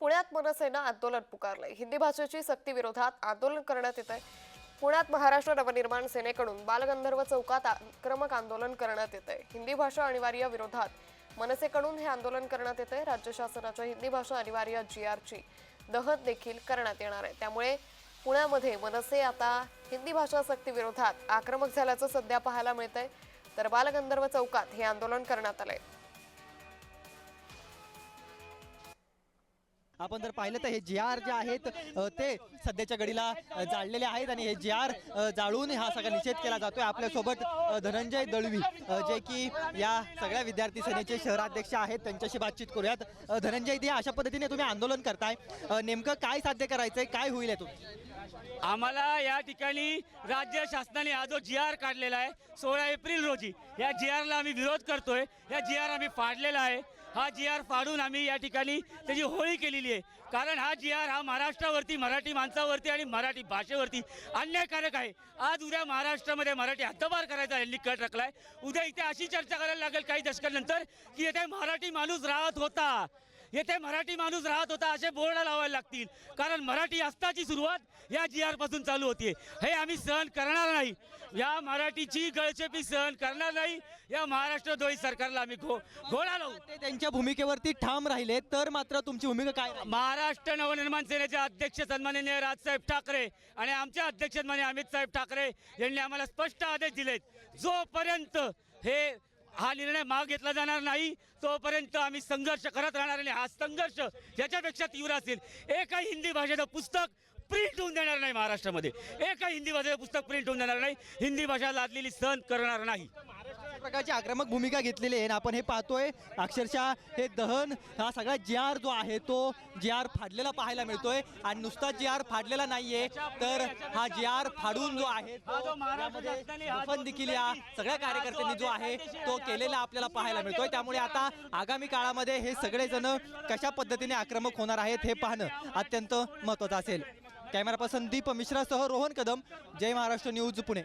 पुण्यात मनसेनं आंदोलन पुकारलंय. हिंदी भाषेची सक्ती विरोधात आंदोलन करण्यात येत आहे पुण्यात महाराष्ट्र नवनिर्माण सेनेकडून बालगंधर्व चौकात आक्रमक आंदोलन करण्यात येत आहे हिंदी भाषा अनिवार्य विरोधात मनसेकडून हे आंदोलन करण्यात येत आहे राज्य शासनाच्या हिंदी भाषा अनिवार्य जी आरची दहन देखील करण्यात येणार आहे. त्यामुळे पुण्यामध्ये मनसे आता हिंदी भाषा सक्ती विरोधात आक्रमक झाल्याचं सध्या पाहायला मिळतंय. तर बालगंधर्व चौकात हे आंदोलन करण्यात आलंय. आपण जर पाहिलं तर हे जी आर जे आहेत ते सध्याच्या घडीला जाळलेले आहेत आणि हे जी आर जाळून हा सगळा निषेध केला जातोय. आपल्यासोबत धनंजय दळवी जे की या सगळ्या विद्यार्थी सेनेचे शहराध्यक्ष आहेत. त्यांच्याशी बातचीत करूयात. धनंजय दे अशा पद्धतीने तुम्ही आंदोलन करताय. नेमकं काय साध्य करायचंय? काय होईल यातून आम्हाला या ठिकाणी राज्य शासनाने हा जो जी आर काढलेला आहे सोळा एप्रिल रोजी या जी आरला आम्ही विरोध करतोय. या जी आर आम्ही फाडलेला आहे. हा जी आर फाडून आम्ही या ठिकाणी त्याची होळी केलेली आहे. कारण हा जी आर हा महाराष्ट्रावरती मराठी माणसावरती आणि मराठी भाषेवरती अन्यायकारक आहे. आज उद्या महाराष्ट्रामध्ये मराठी हद्दपार करायचा यांनी कट रकलाय उद्या इथे अशी चर्चा करायला लागेल काही दशकांनंतर की येथे मराठी माणूस राहत होता. येथे मराठी माणूस राहत होता असे बोर्ड लावायला लागतील. कारण मराठी असताची सुरुवात या जी आरपासून चालू होती हे आम्ही सहन करणार नाही. या मराठीची गळचेपी सहन करणार नाही. या महाराष्ट्र द्रोही सरकारला आम्ही घो घोडा लावू. ते त्यांच्या भूमिकेवरती ठाम राहिले. तर मात्र तुमची भूमिका काय राहील? महाराष्ट्र नवनिर्माण सेनेचे अध्यक्ष सन्माननीय राजसाहेब ठाकरे आणि आमचे अध्यक्ष अमित साहेब ठाकरे यांनी आम्हाला स्पष्ट आदेश दिलेत. जोपर्यंत हे हा निर्णय माग घेतला जाणार नाही. तोपर्यंत आम्ही संघर्ष करत राहणार आणि हा संघर्ष याच्यापेक्षा तीव्र असेल एकही हिंदी भाषेचं पुस्तक प्रिंट होऊन देणार नाही महाराष्ट्रामध्ये. एकही हिंदी भाषेचं पुस्तक प्रिंट होऊन देणार नाही. हिंदी भाषा लादलेली सहन करणार नाही. प्रकारची आक्रमक भूमिका घेतलेली आहे आणि आपण हे पाहतोय अक्षरशः हे दहन हा सगळा जे आर जो आहे तो जे आर फाडलेला पाहायला मिळतोय. आणि नुसता जे आर फाडलेला नाहीये तर हा जे आर फाडून जो आहे हा देखील या सगळ्या कार्यकर्त्यांनी जो आहे तो केलेला आपल्याला पाहायला मिळतोय. त्यामुळे आता आगामी काळामध्ये हे सगळेजण कशा पद्धतीने आक्रमक होणार आहेत हे पाहणं अत्यंत महत्वाचं असेल. कॅमेरा पर्सन दीप मिश्रासह रोहन कदम जय महाराष्ट्र न्यूज पुणे.